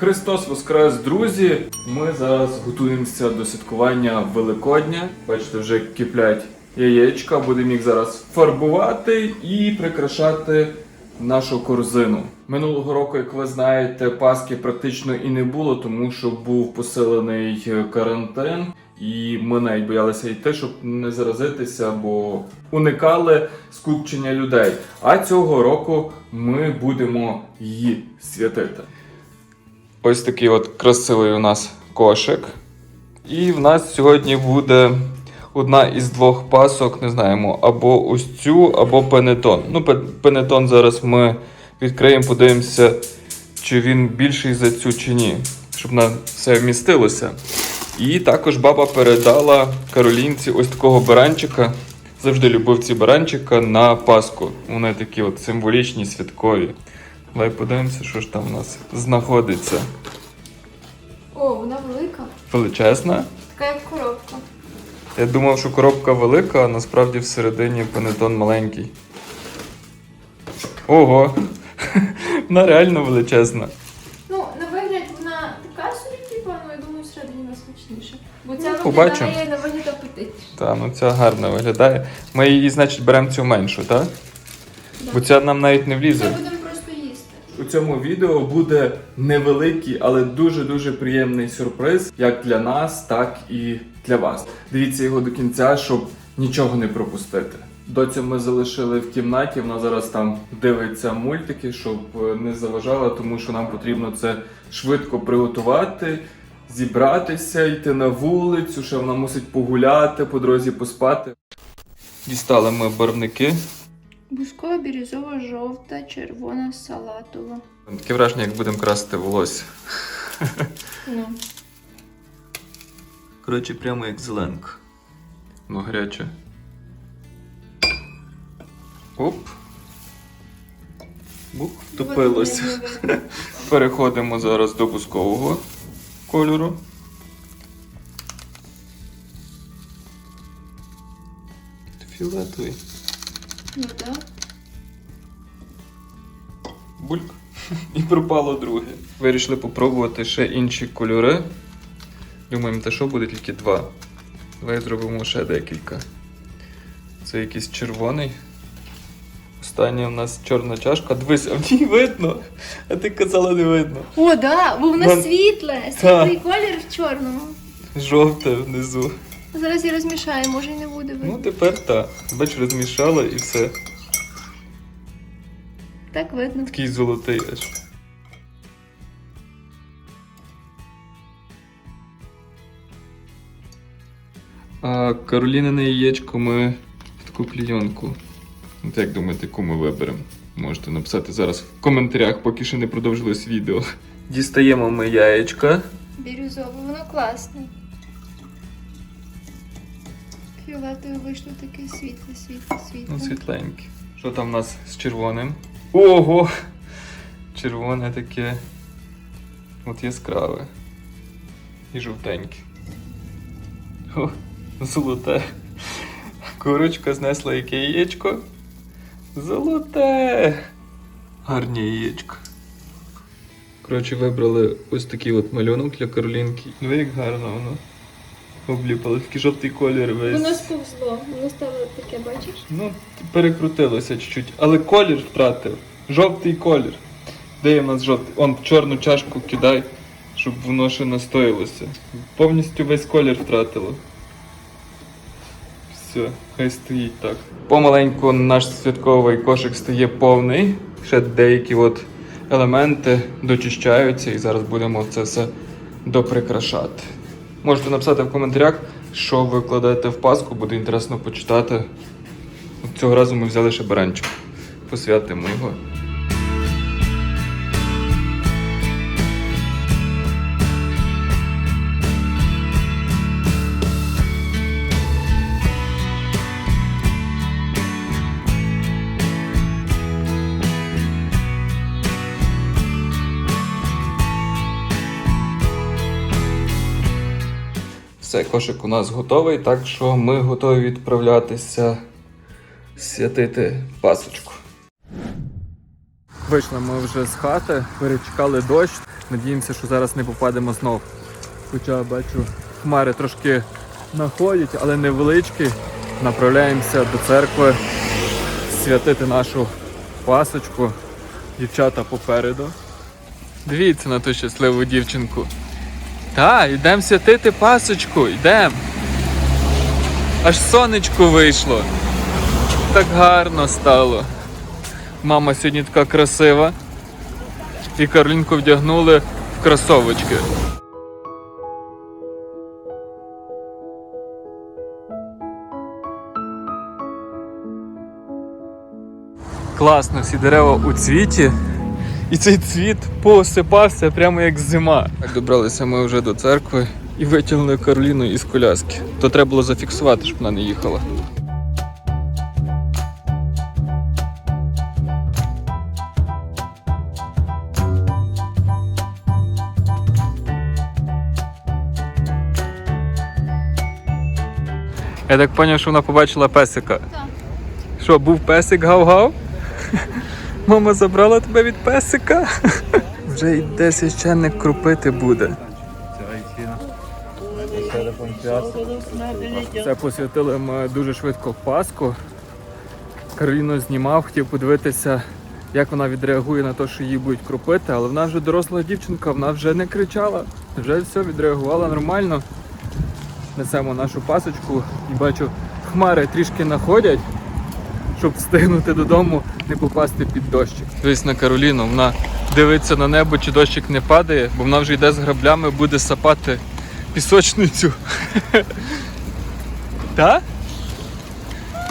Христос Воскрес, друзі! Ми зараз готуємося до святкування Великодня. Бачите, вже киплять яєчка. Будемо їх зараз фарбувати і прикрашати нашу корзину. Минулого року, як ви знаєте, Пасхи практично і не було, тому що був посилений е, карантин, і ми навіть боялися йти, щоб не заразитися, бо уникали скупчення людей. А цього року ми будемо її святити. Ось такий от красивий у нас кошик. І в нас сьогодні буде одна із двох пасок, не знаємо, або ось цю, або пенетон. Ну, пенетон зараз ми відкриємо, подивимося, чи він більший за цю чи ні, щоб на все вмістилося. І також баба передала Каролінці ось такого баранчика. Завжди любив ці баранчика на Пасху. Вони такі от символічні, святкові. Давай подивимося, що ж там у нас знаходиться. О, вона велика. Величезна. Така як коробка. Я думав, що коробка велика, а насправді всередині панетон маленький. Ого! Вона реально величезна. Ну, на вигляд вона така собі, типу, ну я думаю, всередині вона смачніша. Бо ця Ну, виглядає на вигляд апетитніше. Та, ну ця гарно виглядає. Ми її, значить, беремо цю меншу, так? Бо ця нам навіть не влізе. У цьому відео буде невеликий, але дуже-дуже приємний сюрприз як для нас, так і для вас. Дивіться його до кінця, щоб нічого не пропустити. Доцю ми залишили в кімнаті, вона зараз там дивиться мультики, щоб е, не заважала, тому що нам потрібно це швидко приготувати, зібратися, йти на вулицю, ще вона мусить погуляти, по дорозі поспати. Дістали ми барвники. Бускова, бірюзова, жовта, червона, салатова. Таке враження, як будемо красити волосся. Ну. Коротше, прямо як зеленка. Ну, гаряче. Оп. Бух, топилося. Не видно. Переходимо зараз до бускового кольору. Фіолетовий. Ну так. Бульк. І пропало друге. Вирішили попробувати ще інші кольори. Думаємо, та що буде тільки два. Давай зробимо ще декілька. Це якийсь червоний. Останнє у нас чорна чашка. Дивись, а в ній видно. А ти казала не видно. О, да, бо вона Вон- світле. Світлий колір в чорному. Жовте внизу. Зараз я розмішаю, може і не буде видно. Ну тепер так. Бач, розмішала і все. Так видно. Такий золотий аж. А Каролінине яєчко ми в таку клійонку. От як думаєте, яку ми виберемо? Можете написати зараз в коментарях, поки ще не продовжилось відео. Дістаємо ми яєчка. Бірюзове, воно класне. Фіолетове вийшло таке світле, світле, світле. Ну, світленьке. Що там у нас з червоним? Ого! Червоне таке. От яскраве. І жовтеньке. О, золоте. Курочка знесла яке яєчко. Золоте! Гарні яєчко. Коротше, вибрали ось такий от малюнок для Каролінки. Ну як гарно воно. Обліпали такий жовтий колір весь. Воно сповзло, воно стало таке, бачиш? Ну, перекрутилося чуть-чуть, але колір втратив. Жовтий колір. Де є в нас жовтий? Он в чорну чашку кидай, щоб воно ще настоїлося. Повністю весь колір втратило. Все, хай стоїть так. Помаленьку наш святковий кошик стає повний. Ще деякі от елементи дочищаються і зараз будемо це все доприкрашати. Можете написати в коментарях, що ви вкладаєте в паску, буде інтересно почитати. Цього разу ми взяли ще баранчик. Посвятимо його. Все, кошик у нас готовий, так що ми готові відправлятися святити пасочку. Вийшли ми вже з хати, перечекали дощ. Надіємося, що зараз не попадемо знов. Хоча бачу, хмари трошки находять, але невеличкі. Направляємося до церкви святити нашу пасочку. Дівчата попереду. Дивіться на ту щасливу дівчинку. Так, йдемо святити пасочку, йдемо. Аж сонечко вийшло. Так гарно стало. Мама сьогодні така красива. І Карлінку вдягнули в кросовочки. Класно, всі дерева у цвіті. І цей цвіт поосипався прямо як зима. Так добралися ми вже до церкви і витягнули Кароліну із коляски. То треба було зафіксувати, щоб вона не їхала. Я так зрозумів, що вона побачила песика. Так. Що, був песик гав-гав? Мама забрала тебе від песика. Вже йде священник крупити буде. Це посвятили ми дуже швидко Пасху. Кароліну знімав, хотів подивитися, як вона відреагує на те, що її будуть крупити, але вона вже доросла дівчинка, вона вже не кричала, вже все відреагувала нормально. Несемо нашу пасочку і бачу, хмари трішки находять, щоб встигнути додому, не попасти під дощик. Дивись на Кароліну, вона дивиться на небо, чи дощик не падає, бо вона вже йде з граблями, буде сапати пісочницю. Та?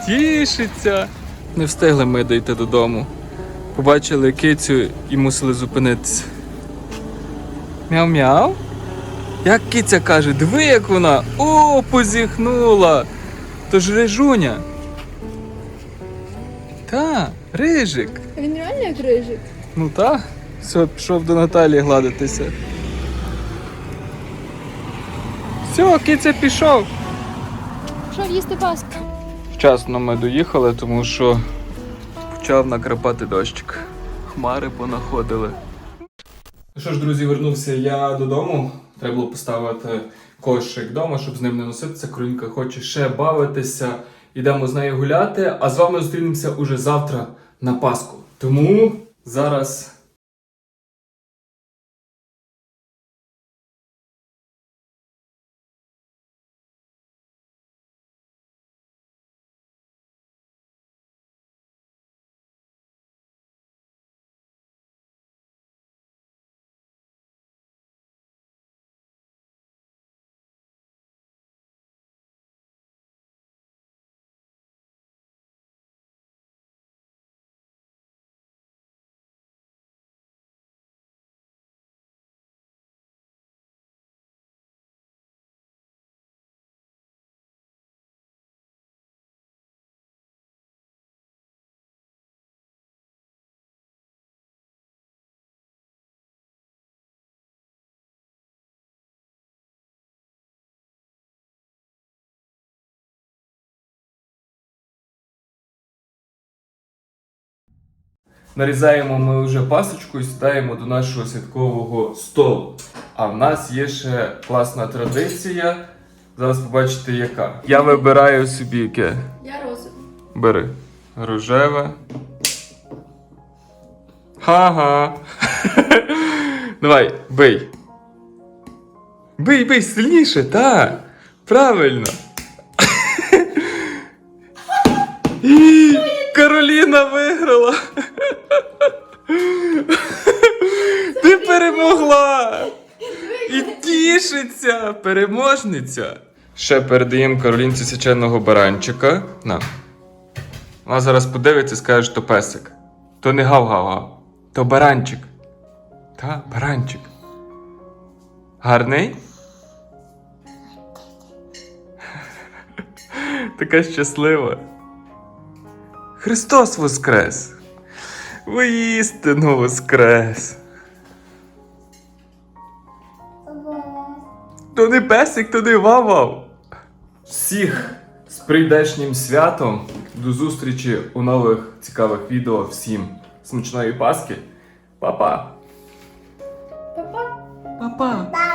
Тішиться. Не встигли ми дійти додому. Побачили кицю і мусили зупинитися. Мяу-мяу. Як киця каже, диви, як вона. О, позіхнула. То ж рижуня. Та, рижик. Він реально як рижик. Ну та, все, пішов до Наталії гладитися. Все, киця пішов. Пішов їсти паску. Вчасно ми доїхали, тому що почав накрапати дощик. Хмари понаходили. Ну що ж, друзі, вернувся я додому. Треба було поставити кошик вдома, щоб з ним не носитися. Кролінка хоче ще бавитися. Йдемо з нею гуляти, а з вами зустрінемося уже завтра на Пасху. Тому зараз Нарізаємо ми вже пасочку і ставимо до нашого святкового столу. А в нас є ще класна традиція. Зараз побачите, яка. Я вибираю собі яке. Я розовий. Бери. Рожеве. Ха-га. Давай, бий. Бий, бий, сильніше, так. Правильно. Кароліна виграла. Ти перемогла. І тішиться, переможниця. Ще передаємо Каролінці свяченого баранчика. На. Вона зараз подивиться і скаже, що песик. То не гав-гав-гав. То баранчик. Та, баранчик. Гарний? Така щаслива. Христос Воскрес! Воістину Воскрес! То не песик, то не вавав. Всіх з прийдешнім святом. До зустрічі у нових цікавих відео. Всім смачної Пасхи. Па-па! Па-па. Па-па!